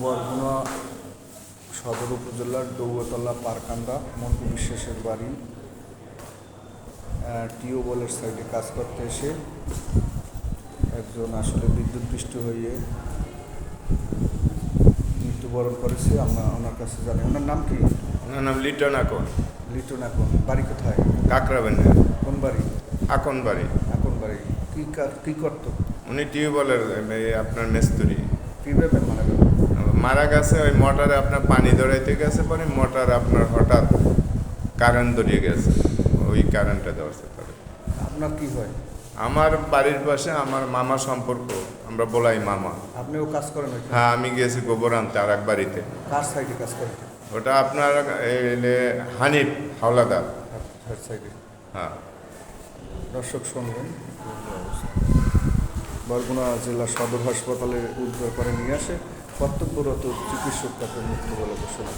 বরগুনা সদর উপজেলার ডৌয়াতলা পারকান্দা মন্টু বিশ্বাসের বাড়ি টিউবওয়েলের সাইডে কাজ করতে এসে একজন আসলে বিদ্যুৎ পৃষ্ঠ হয়ে মৃত্যুবরণ করেছে। আমরা ওনার কাছে জানি। ওনার নাম কি? ওনার নাম লিটন আকন লিটন এখন? বাড়ি কোথায়? কাকরাবেন কোন বাড়ি? আকন বাড়ি? এখন বাড়ি? কী কী করতো? উনি টিউবওয়েলের আপনার মেস্তুরি। কীভাবে মারা গেল। মারা গেছে ওই মোটরে আপনার পানি ধরাইতে গেছে পরে মোটর আপনার হঠাৎ কারেন্ট ধরিয়ে গেছে। ওই কারেন্টটা দেওয়ার পরে আপনার কি হয়? আমার বাড়ির পাশে আমার মামা সম্পর্ক আমরা বলাই মামা। আপনিও কাজ করেন হ্যাঁ আমি গেছি গোবর আনতে আর এক বাড়িতে। কার সাইডে কাজ করেন? ওটা আপনার হানিফ হাওলাদার। হ্যাঁ। দর্শক শুনবেন বরগুনা জেলা সদর হাসপাতালে উদ্ধার করে নিয়ে আসে কর্তব্যরত চিকিৎসক তাকে মৃত্যু বলে ঘোষণা।